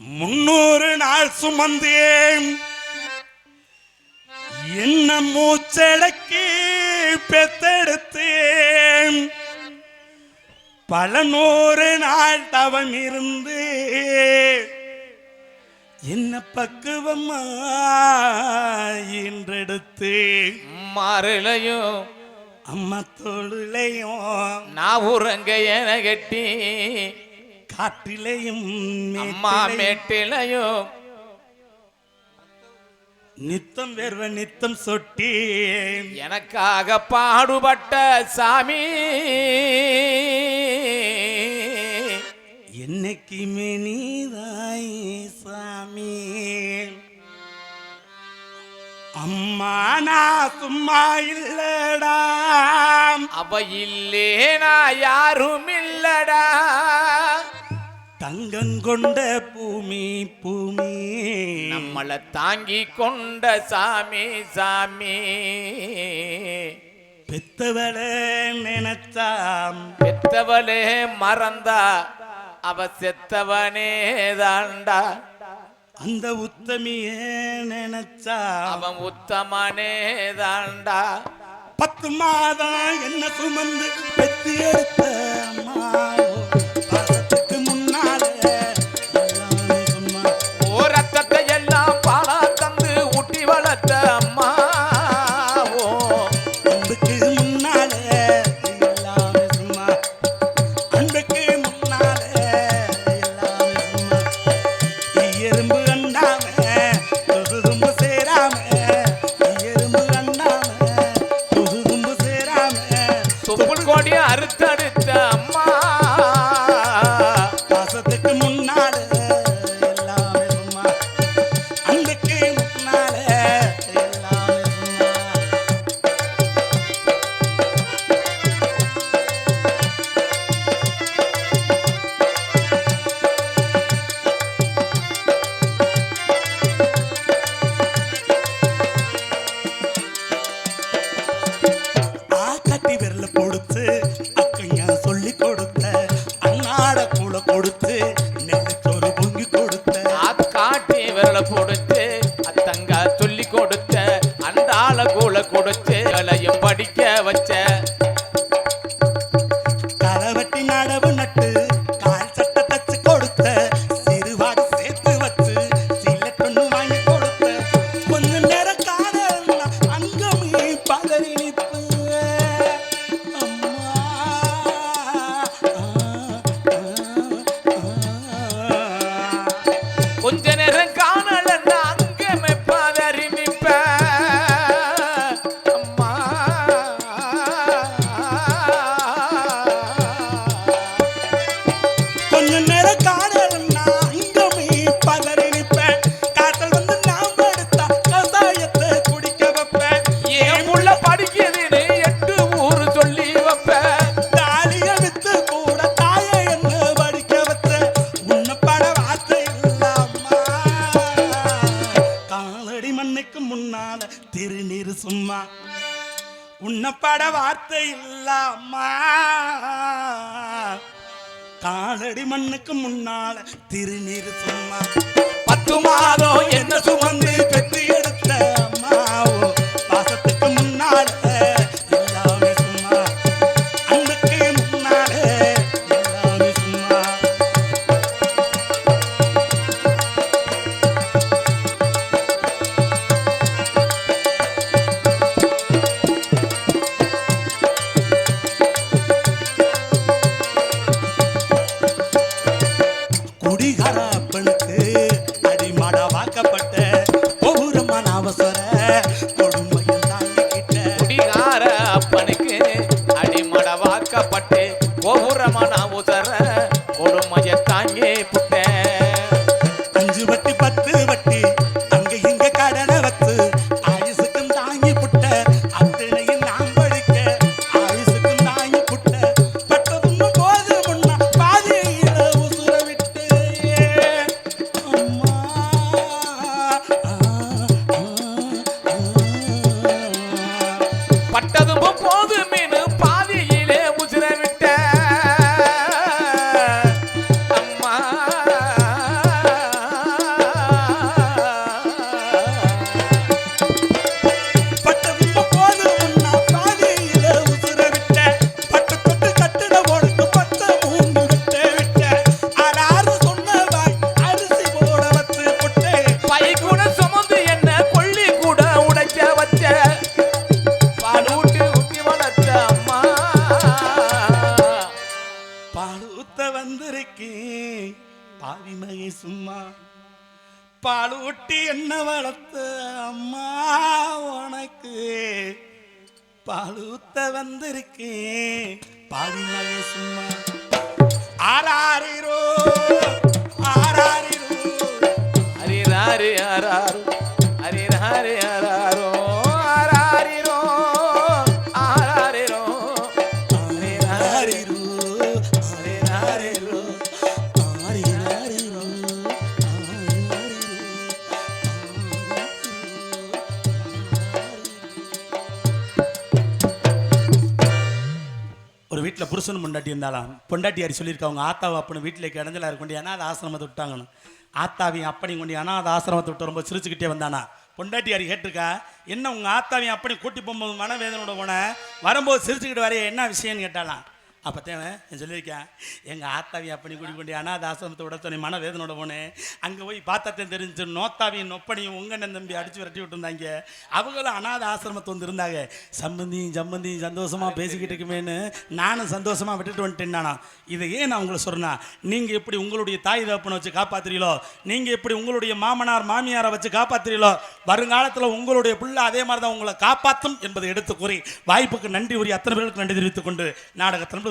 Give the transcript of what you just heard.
முன்னூறு நாள் சுமந்தேன். என்ன மூச்சடக்கி பெத்தெடுத்தேன். பல நூறு நாள் தவம் இருந்து என்ன பக்குவமா இன்றெடுத்து மாறுளையும் அம்மா தோளுலையும் நான் உறங்க என கட்டி காற்றிலையும் அம்மா மேட்டிலையும் நித்தம் வேர்வ நித்தம் சொட்டி எனக்காக பாடுபட்ட சாமி. என்னைக்குமே நீதாய் சாமி? அம்மா நான் சும்மா இல்லடா. அவ இல்லேனா யாரும் இல்லடா. தங்கங்கொண்ட பூமி பூமி. நம்மள தாங்கி கொண்ட சாமி சாமி. பெத்தவள நினைச்சாம். பெத்தவளே மறந்தா அவ செத்தவனே தாண்டா அந்த உத்தமிய நினைச்சா அவன் உத்தமனே தாண்டா பத்து மாதம் என்ன சுமந்து பெத்து எடுத்த அம்மாவோ வச்சு அலையும் படிக்க வச்ச உன்னை வார்த்தை இல்லாமா காலடி மண்ணுக்கு முன்னால திருநீர் சும்மா. பத்து மாதம் என்ன சுமந்து? வந்திருக்கேன் பாவிமகை சும்மா பால் ஊட்டி என்ன வளர்த்த அம்மா உனக்கு? பால் ஊத்த வந்திருக்கேன். பாவிமகை சும்மா ஆறாரிரோ வீட்டில் புருஷன் பொண்டாட்டி இருந்தாலாம் பொண்டாட்டியாரி சொல்லியிருக்காங்க ஆத்தாவை அப்பனு வீட்டில் கிடஞ்சலாக இருக்கொண்டு ஏன்னா அது ஆசிரமத்தை விட்டாங்கன்னு. ஆத்தாவையும் அப்படி கொண்டு அனாத ஆசிரமத்தை விட்டு ரொம்ப சிரிச்சுக்கிட்டே வந்தானா. பொண்டாட்டியாரி கேட்டிருக்கா என்ன உங்கள் ஆத்தாவையும் அப்படி கூட்டி போகும்போது மனவேதனோட போன வரும்போது சிரிச்சுக்கிட்டு வரைய என்ன விஷயம்னு கேட்டாலாம் அப்போ தேவன் சொல்லியிருக்கேன். எங்கள் ஆத்தாவையும் அப்படி கூட்டி கொண்டு அனாத ஆசிரமத்தை சொன்ன சொன்னேன் மனவேதனோட போனேன். அங்கே போய் பார்த்தாத்தையும் தெரிஞ்சு நோத்தாவையும் நொப்பனையும் உங்கண்ணன் தம்பி அடிச்சு விரட்டி விட்டுருந்தாங்க. அவங்களும் அநாத ஆசிரமத்தை வந்து இருந்தாங்க சம்பந்தியும் சம்பந்தியும் சந்தோஷமாக பேசிக்கிட்டு இருக்குமேன்னு நானும் சந்தோஷமாக விட்டுட்டு வந்துட்டேன் நானா. இதை ஏன் நான் உங்களை சொல்றேன்னா நீங்கள் எப்படி உங்களுடைய தாய் தகப்பனை வச்சு காப்பாத்துறீங்களோ நீங்கள் எப்படி உங்களுடைய மாமனார் மாமியாரை வச்சு காப்பாத்துறீங்களோ வருங்காலத்தில் உங்களுடைய பிள்ளை அதே மாதிரி தான் உங்களை காப்பாற்றும் என்பதை எடுத்து கூறி வாய்ப்புக்கு நன்றி உரிய அத்தனை பேருக்கு நன்றி தெரிவித்துக் கொண்டு நாடகத்தின்